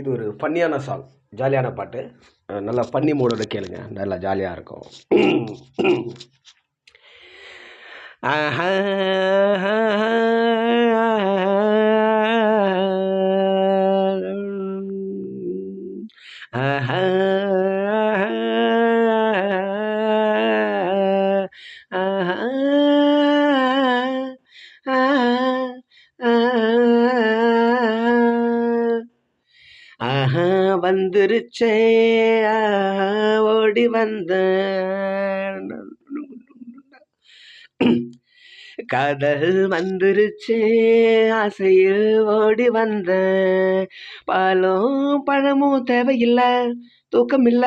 இது ஒரு ஃபன்னியான சாங் ஜாலியான பாட்டு. நல்லா ஃபன்னி மூடோட கேளுங்க. நல்லா ஜாலியாக இருக்கும். ஆஹா வந்துருச்சே. ஓடி வந்த. காதல் வந்துருச்சே ஆசையில் ஓடி வந்த. பாலும் பழமும் தேவையில்லை. தூக்கமில்ல.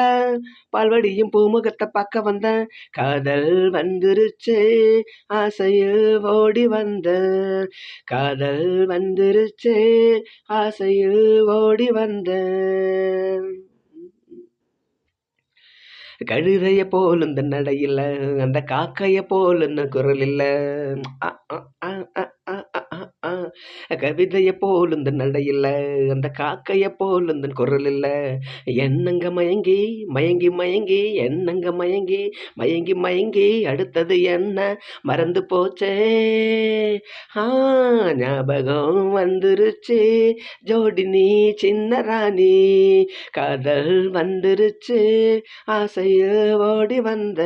பால்வடியும் பூமுகத்தை பார்க்க வந்தேன் காதல் வந்துருச்சு. ஆசையில் ஓடி வந்த காதல் வந்துருச்சு. ஆசையில் ஓடி வந்த கழுதைய போல் இந்த நடையில் அந்த காக்கைய போல் இந்த குரல் இல்லை கவிதையை போல் இந்த நடையில அந்த காக்கைய போல் இந்த குரல் இல்ல என்னங்க மயங்கி மயங்கி மயங்கி என்னங்க மயங்கி மயங்கி மயங்கி அடுத்தது என்ன? மறந்து போச்சே. ஆ ஞாபகம் வந்துருச்சு. ஜோடினி சின்ன ராணி காதல் வந்துருச்சு. ஆசைய ஓடி வந்த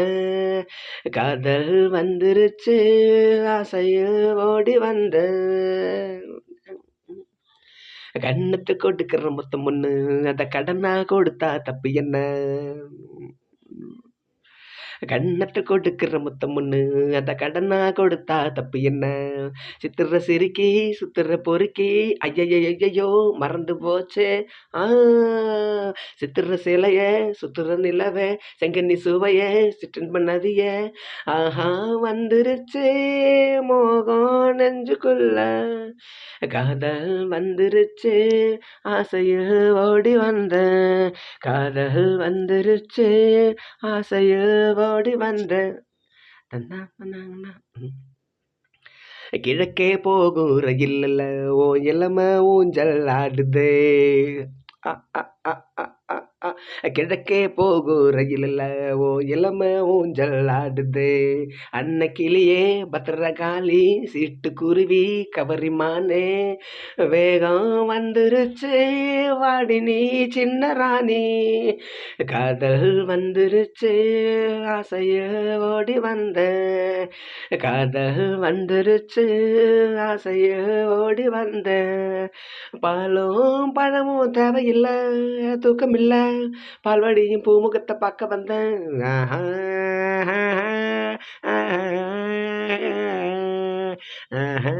காதல் வந்துருச்சு. ஆசைய ஓடி வந்த. கண்ணத்தை கொடுக்கிற மொத்தம் ஒன்று அந்த கடனா கொடுத்தா தப்பு என்ன? கண்ணத்து கொடுக்கிற முத்தம் ஒண்ணு அதை கடனா கொடுத்தா தப்பு என்ன? சித்திர சிரிக்கி சுத்துற பொறுக்கி ஐயையோ மறந்து போச்சே. ஆ சித்திர சிலைய சுத்துற நிலவ செங்கண்ணி சுவைய சிற்றன் பண்ணதிய ஆஹா வந்துருச்சே மோகம் நெஞ்சுக்குள்ள. காதல் வந்துருச்சு ஆசையில் ஓடி வந்த. காதல் வந்துருச்சு ஆசையில் ஓடி வந்தேன் கிழக்கே போகும் ரயில்ல ஓ இளம ஊஞ்சல் ஆடுதே. அ, அ. கிழக்கே போகும் ரயில் ஓ இளம ஊஞ்சல் ஆடுதே. அன்னக்கிளியே பத்திரகாளி சீட்டு குருவி கவரிமானே. வேகம் வந்துருச்சு வாடி நீ சின்ன ராணி. காதல் வந்துருச்சு ஆசைய ஓடி வந்த. காதல் வந்துருச்சு ஆசைய ஓடி வந்த. பாலும் பழமும் தேவையில்லை தூக்கம் பால்வாடியும் பூமுகத்தை பார்க்க வந்தேன் ஆஹா, ஆஹா, ஆஹா.